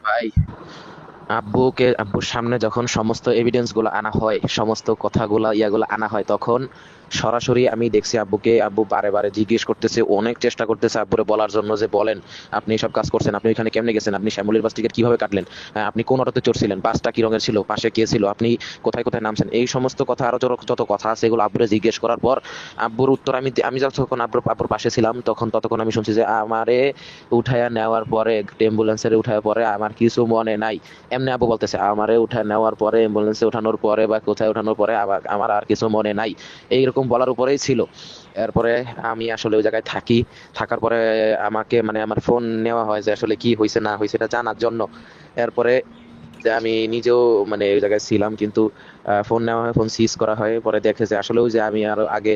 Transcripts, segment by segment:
ভাই আব্বুকে, আব্বুর সামনে যখন সমস্ত এভিডেন্সগুলো আনা হয়, সমস্ত কথাগুলা, ইয়াগুলো আনা হয়, তখন সরাসরি আমি দেখছি আব্বুকে, আব্বু বারে বারে জিজ্ঞেস করতেছে, অনেক চেষ্টা করতেছে আব্বুরে বলার জন্য যে, বলেন, আপনি সব কাজ করছেন, আপনি এখানে কেমনে গেছেন, আপনি শ্যামলির বাস টিকিট কীভাবে কাটলেন আপনি কোন অটোতে চড়ছিলেন, বাসটা কি রঙের ছিল, পাশে কে ছিল, আপনি কোথায় কোথায় নামছেন, এই সমস্ত কথা আরও যত- কথা আছে, এগুলো আব্বুরে জিজ্ঞেস করার পর আব্বুর উত্তর আমি আমি যখন আব্বুর আব্বুর পাশে ছিলাম, তখন ততক্ষণ আমি শুনছি যে, আমারে উঠায়া নেওয়ার পরে অ্যাম্বুলেন্সের উঠায় পরে আমার কিছু মনে নাই। এমনি আবু বলতেছে, আমারে উঠা নেওয়ার পরে অ্যাম্বুলেন্সে উঠানোর পরে বা কোথায় উঠানোর পরে আমার আর কিছু মনে নাই। এইরকম বলার উপরেই ছিল। এরপরে আমি আসলে ওই জায়গায় থাকি। থাকার পরে আমাকে মানে আমার ফোন নেওয়া হয় যে আসলে কি হয়েছে না হয়েছে এটা জানার জন্য। এরপরে আমি নিজেও মানে ওই জায়গায় ছিলাম, কিন্তু ফোন নেওয়া হয় ফোন সিজ করা হয়, পরে দেখে যে আসলেও যে আমি আরও আগে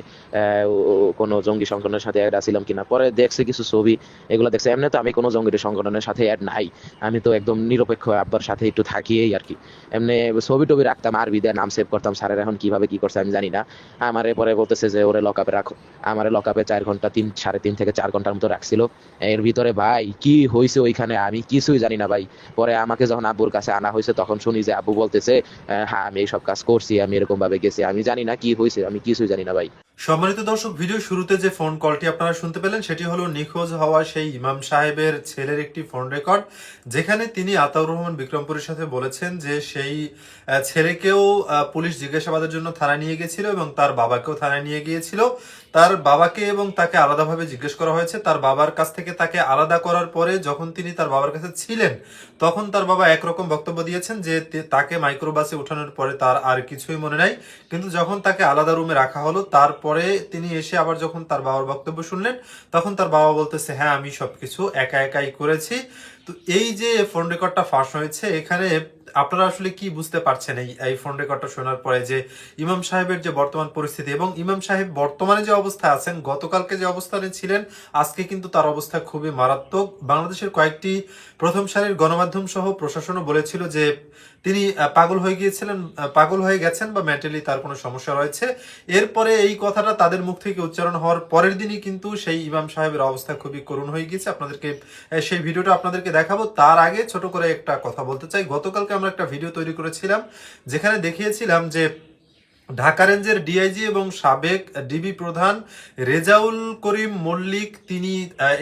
কোনো জঙ্গি সংগঠনের সাথে অ্যাড আছিলাম কিনা। পরে দেখছে কিছু ছবি, এগুলো দেখছে, এমনি তো আমি কোনো জঙ্গি সংগঠনের সাথে অ্যাড নাই। আমি তো একদম নিরপেক্ষ আব্বার সাথে একটু থাকিই আর কি। এমনি ছবি টবি রাখতাম, আরবি দিয়ে নাম সেভ করতাম, স্যারের এখন কীভাবে কি করছে আমি জানি না। আমারে পরে বলতেছে যে, ওরে লকআপে রাখো। আমারে লকআপে চার ঘণ্টা, তিন, সাড়ে তিন থেকে চার ঘণ্টার মতো রাখছিল। এর ভিতরে, ভাই, কি হয়েছে ওইখানে? আমি কিছুই জানি না, ভাই। পরে আমাকে যখন আব্বুর কাছে আনা হয়েছে, তখন শুনি যে আব্বু বলতেছে হ্যাঁ আমি এইসব কাজ করছি, আমি এরকম ভাবে গেছি, আমি জানি না কি হয়েছে, আমি কিছুই জানি না ভাই। সম্মানিত দর্শক ভিডিও শুরুতে যে ফোন কলটি আপনারা শুনতে পেলেন, সেটি হলো নিখোঁজ হওয়া সেই ইমাম সাহেবের ছেলের একটি ফোন রেকর্ড যেখানে তিনি আতাউর রহমান বিক্রমপুরের সাথে বলেছেন যে সেই ছেলেকেও পুলিশ জিজ্ঞাসাবাদের জন্য থানায় নিয়ে গেছিল এবং তার বাবাকেও থানায় নিয়ে গিয়েছিল। তার বাবাকে এবং তাকে আলাদাভাবে জিজ্ঞেস করা হয়েছে। তার বাবার কাছ থেকে তাকে আলাদা করার পরে যখন তিনি তার বাবার কাছে ছিলেন, তখন তার বাবা একরকম বক্তব্য দিয়েছেন যে তাকে মাইক্রোবাসে উঠানোর পরে তার আর কিছুই মনে নাই। কিন্তু যখন তাকে আলাদা রুমে রাখা হলো, তারপরে তিনি এসে আবার যখন তার বাবার বক্তব্য শুনলেন, তখন তার বাবা বলতেছে হ্যাঁ আমি সবকিছু একা একাই করেছি। তো এই যে ফোন রেকর্ডটা ফাঁস হয়েছে, এখানে আপনারা আসলে কি বুঝতে পারছেন এই এই ফোন রেকর্ডটা শোনার পরে যে ইমাম সাহেবের যে বর্তমান পরিস্থিতি এবং ইমাম সাহেব বর্তমানে যে অবস্থায় আছেন, গতকালকে যে অবস্থানে ছিলেন, আজকে কিন্তু তার অবস্থা খুবই মারাত্মক। বাংলাদেশের কয়েকটি প্রথম সারির গণমাধ্যম সহ প্রশাসনও বলেছিল যে তিনি পাগল হয়ে গিয়েছিলেন পাগল হয়ে গেছেন বা মেন্টালি তার কোনো সমস্যা রয়েছে। এরপরে এই কথাটা তাদের মুখ থেকে উচ্চারণ হওয়ার পরের দিনই কিন্তু সেই ইমাম সাহেবের অবস্থা খুবই করুণ হয়ে গিয়েছে। আপনাদেরকে সেই ভিডিওটা আপনাদেরকে দেখাবো। তার আগে ছোট করে একটা কথা বলতে চাই। গতকালকে আমরা একটা ভিডিও তৈরি করেছিলাম যেখানে দেখিয়েছিলাম যে ঢাকা রেঞ্জের ডিআইজি এবং সাবেক ডিবি প্রধান রেজাউল করিম মল্লিক তিনি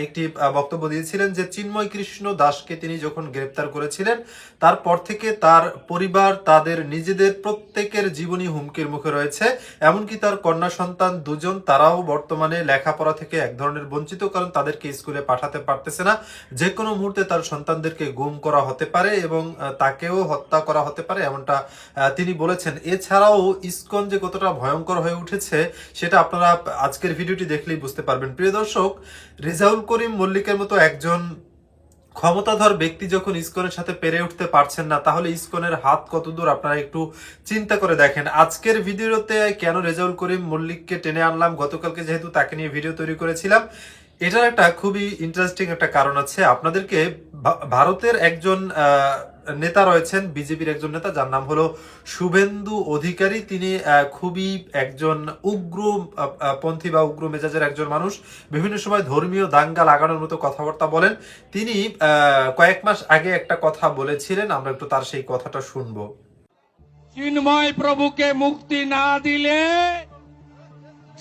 একটি বক্তব্য দিয়েছিলেন যে চিন্ময় কৃষ্ণ দাসকে তিনি যখন গ্রেপ্তার করেছিলেন, তারপর থেকে তার পরিবার তাদের নিজেদের প্রত্যেকের জীবনী হুমকির মুখে রয়েছে। এমনকি তার কন্যা সন্তান দুজন, তারাও বর্তমানে লেখাপড়া থেকে এক ধরনের বঞ্চিত, কারণ তাদেরকে স্কুলে পাঠাতে পারতেছে না। যে কোনো মুহূর্তে তার সন্তানদেরকে গুম করা হতে পারে এবং তাকেও হত্যা করা হতে পারে, এমনটা তিনি বলেছেন। এছাড়াও ইসকন যে কতটা ভয়ঙ্কর হয়ে উঠেছে, সেটা আপনারা আজকের ভিডিওটি দেখলেই বুঝতে পারবেন। প্রিয় দর্শক, রেজাউল করিম মল্লিকের মতো একজন ক্ষমতাধর ব্যক্তি যখন ইসকনের সাথে পেরে উঠতে পারছেন না, তাহলে ইসকনের হাত কতদূর আপনারা একটু চিন্তা করে দেখেন। আজকের ভিডিওতে কেন রেজাউল করিম মল্লিককে টেনে আনলাম? গতকালকে যেহেতু তাকে নিয়ে ভিডিও তৈরি করেছিলাম, এটার একটা খুবই ইন্টারেস্টিং একটা কারণ আছে। আপনাদেরকে ভারতের একজন নেতা রয়েছেন, বিজেপির একজন নেতা, যার নাম হলো শুভেন্দু অধিকারী। তিনি খুবই একজন উগ্র পন্থী বা উগ্র মেজাজের একজন মানুষ। বিভিন্ন সময় ধর্মীয় দাঙ্গা লাগানোর মতো কথাবার্তা বলেন। তিনি কয়েক মাস আগে একটা কথা বলেছিলেন, আমরা একটু তার সেই কথাটা শুনব। চিন্ময় প্রভুকে মুক্তি না দিলে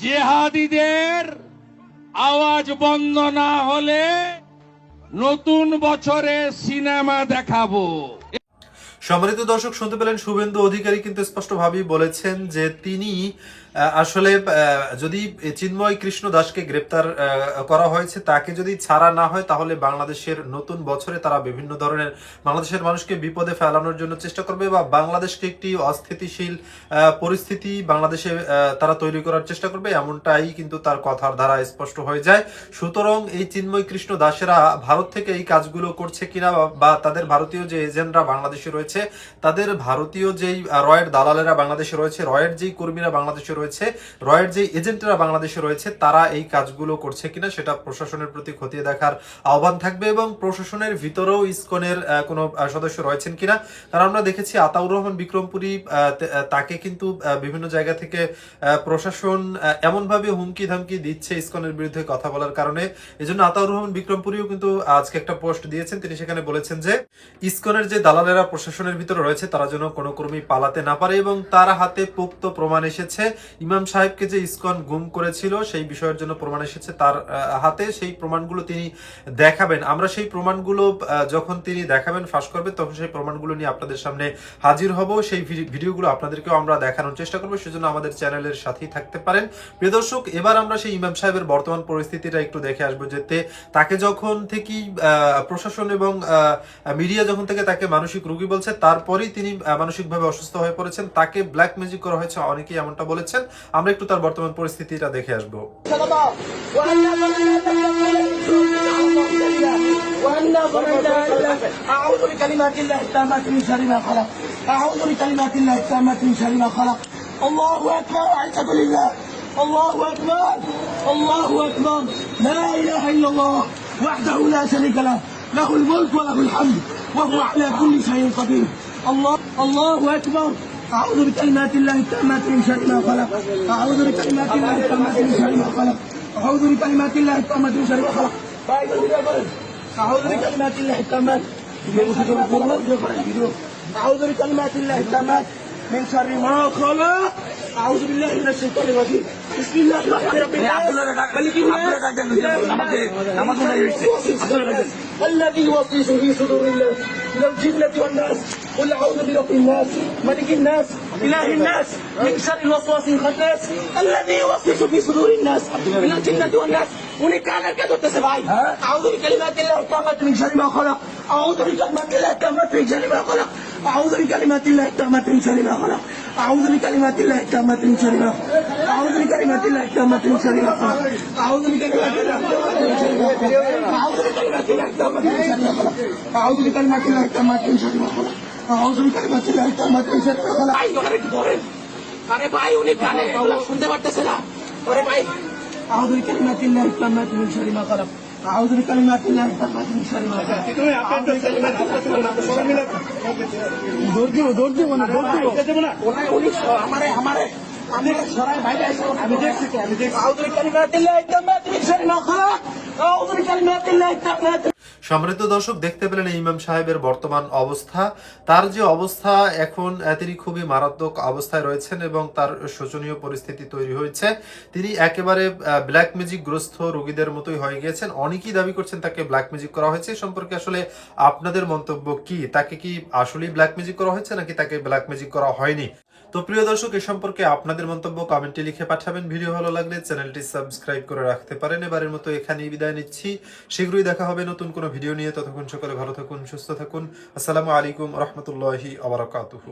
জেহাদিদের আওয়াজ বন্ধ না হলে নতুন বছরে সিনেমা দেখাবো। সম্মানিত দর্শক, শুনতে পেলেন শুভেন্দু অধিকারী, কিন্তু স্পষ্টভাবেই বলেছেন যে তিনি আসলে যদি চিন্ময় কৃষ্ণ দাসকে গ্রেপ্তার করা হয়েছে, তাকে যদি ছাড়া না হয়, তাহলে বাংলাদেশের নতুন বছরে তারা বিভিন্ন ধরনের বাংলাদেশের মানুষকে বিপদে ফেলানোর জন্য চেষ্টা করবে বা বাংলাদেশকে একটি অস্থিতিশীল পরিস্থিতি বাংলাদেশে তারা তৈরি করার চেষ্টা করবে, এমনটাই কিন্তু তার কথার দ্বারা স্পষ্ট হয়ে যায়। সুতরাং এই চিন্ময় কৃষ্ণ দাসেরা ভারত থেকে এই কাজগুলো করছে কিনা বা- বা তাদের ভারতীয় যে এজেন্টরা বাংলাদেশে রয়েছে, তাদের ভারতীয় যেই রয়ের দালালেরা বাংলাদেশে রয়েছে, রয়ের যেই কর্মীরা বাংলাদেশে রয়েছে। রয়ের যে এজেন্টরা বাংলাদেশে রয়েছে, তারা এই কাজগুলো করছে কিনা সেটা প্রশাসনের প্রতি খতিয়ে দেখার আহ্বান থাকবে এবং প্রশাসনের ভিতরেও ইসকনের কোনো সদস্য রয়েছেন কিনা কারণ আমরা দেখেছি আতাউর রহমান বিক্রমপুরী তাকে কিন্তু বিভিন্ন জায়গা থেকে প্রশাসন এমনভাবে হুমকি ধামকি দিচ্ছে ইসকনের বিরুদ্ধে কথা বলার কারণে। এজন্য আতাউর রহমান বিক্রমপুরীও কিন্তু আজকে একটা পোস্ট দিয়েছেন। তিনি সেখানে বলেছেন যে, ইসকনের যে দালালেরা প্রশাসনের ভিতরে রয়েছে, তারা যেন কোনো কর্মী পালাতে না পারে এবং তার হাতে পোক্ত প্রমাণ এসেছে। ইমাম সাহেবকে যে ইসকন গুম করেছিল, সেই বিষয়ের জন্য প্রমাণ এসেছে তার হাতে। সেই প্রমাণগুলো তিনি দেখাবেন। আমরা সেই প্রমাণগুলো যখন তিনি দেখাবেন, ফাঁস করবেন, তখন সেই প্রমাণগুলো নিয়ে আপনাদের সামনে হাজির হব। সেই ভিডিওগুলো আপনাদেরকেও আমরা দেখানোর চেষ্টা করব। সেজন্য আমাদের চ্যানেলের সাথেই থাকতে পারেন। প্রিয় দর্শক, এবার আমরা সেই ইমাম সাহেবের বর্তমান পরিস্থিতিটা একটু দেখে আসব যেতে। তাকে যখন থেকেই প্রশাসন এবং মিডিয়া যখন থেকে তাকে মানসিক রোগী বলছে, তারপরেই তিনি মানসিকভাবে অসুস্থ হয়ে পড়েছেন। তাকে ব্ল্যাক ম্যাজিক করা হয়েছে, অনেকেই এমনটা বলেছেন। আছেন আমরা একটু তার বর্তমান পরিস্থিতিটা দেখে আসব الله الله التامة الله أكبر الله أكبر لا إله إلا الله وحده لا شريك له له الملك وله الحمد وهو على كل شيء قدير الله الله أكبر أعوذ بكلمات الله التامات من شر ما خلق. أعوذ بكلمات الله التامات من شر ما خلق. أعوذ بكلمات الله التامات من شر ما خلق. أعوذ بكلمات الله التامات. أعوذ بكلمات الله التامات. من شر ما خلق أعوذ بالله من الشيطان الرجيم بسم الله الرحمن الرحيم ملك الناس الذي يوسوس في صدور الناس من الجنة والناس قل أعوذ برب الناس ملك الناس إله الناس من شر الوسواس الخناس الذي يوسوس في صدور الناس من الجنة والناس উনি কানের কে ধরতেছে ভাই আউযু বিকালিমাতিল্লাহি তাম্মাতি মিন শাররি মা খালাক আউযু বিকালিমাতিল্লাহি তাম্মাতি মিন শাররি মা খালাক আউযু বিকালিমাতিল্লাহি তাম্মাতি মিন শাররি মা খালাক আউযু বিকালিমাতিল্লাহি তাম্মাতি মিন শাররি মা আউযু বিকালিমাতিল্লাহি তাম্মাতি মিন শাররি মা খালাক আউযু বিকালিমাতিল্লাহি তাম্মাতি মিন শাররি মা খালাক আউযু বিকালিমাতিল্লাহি তাম্মাতি মিন শাররি মা খালাক আউযু বিকালিমাতিল্লাহি তাম্মাতি মিন শাররি মা খালাক ভাই ওনারে কি ধরেন আরে ভাই উনি কানে ওগুলা শুনতে পারতেছে না আরে ভাই أعوذ بكلمات الله التامات من شر ما خلق أعوذ بكلمات الله التامات من شر ما خلق أعوذ بكلمات الله দৌড় দিব দৌড় দিব না দৌড় দিব ওনার উনি আমারে আমারে সমৃদ্ধ দর্শক, দেখতে পেলেন ইমাম সাহেবের বর্তমান অবস্থা। তার যে অবস্থা, এখন তিনি খুবই মারাত্মক অবস্থায় রয়েছেন এবং তার শোচনীয় পরিস্থিতি তৈরি হয়েছে। তিনি একেবারে ব্ল্যাক ম্যাজিক গ্রস্ত রোগীদের মতোই হয়ে গিয়েছেন। অনেকেই দাবি করছেন তাকে ব্ল্যাক ম্যাজিক করা হয়েছে। সম্পর্কে আসলে আপনাদের মন্তব্য কি? তাকে কি আসলেই ব্ল্যাক ম্যাজিক করা হয়েছে, নাকি তাকে ব্ল্যাক ম্যাজিক করা হয়নি? তো প্রিয় দর্শক, এ সম্পর্কে আপনাদের মন্তব্য কমেন্টে লিখে পাঠাবেন। ভিডিও ভালো লাগলে চ্যানেলটি সাবস্ক্রাইব করে রাখতে পারেন। এবারের মতো এখানেই বিদায় নিচ্ছি। শীঘ্রই দেখা হবে নতুন কোনো ভিডিও নিয়ে। ততক্ষণ সকলে ভালো থাকুন, সুস্থ থাকুন। আসসালামু আলাইকুম, রহমতুল্লাহি আবরাকাতুহু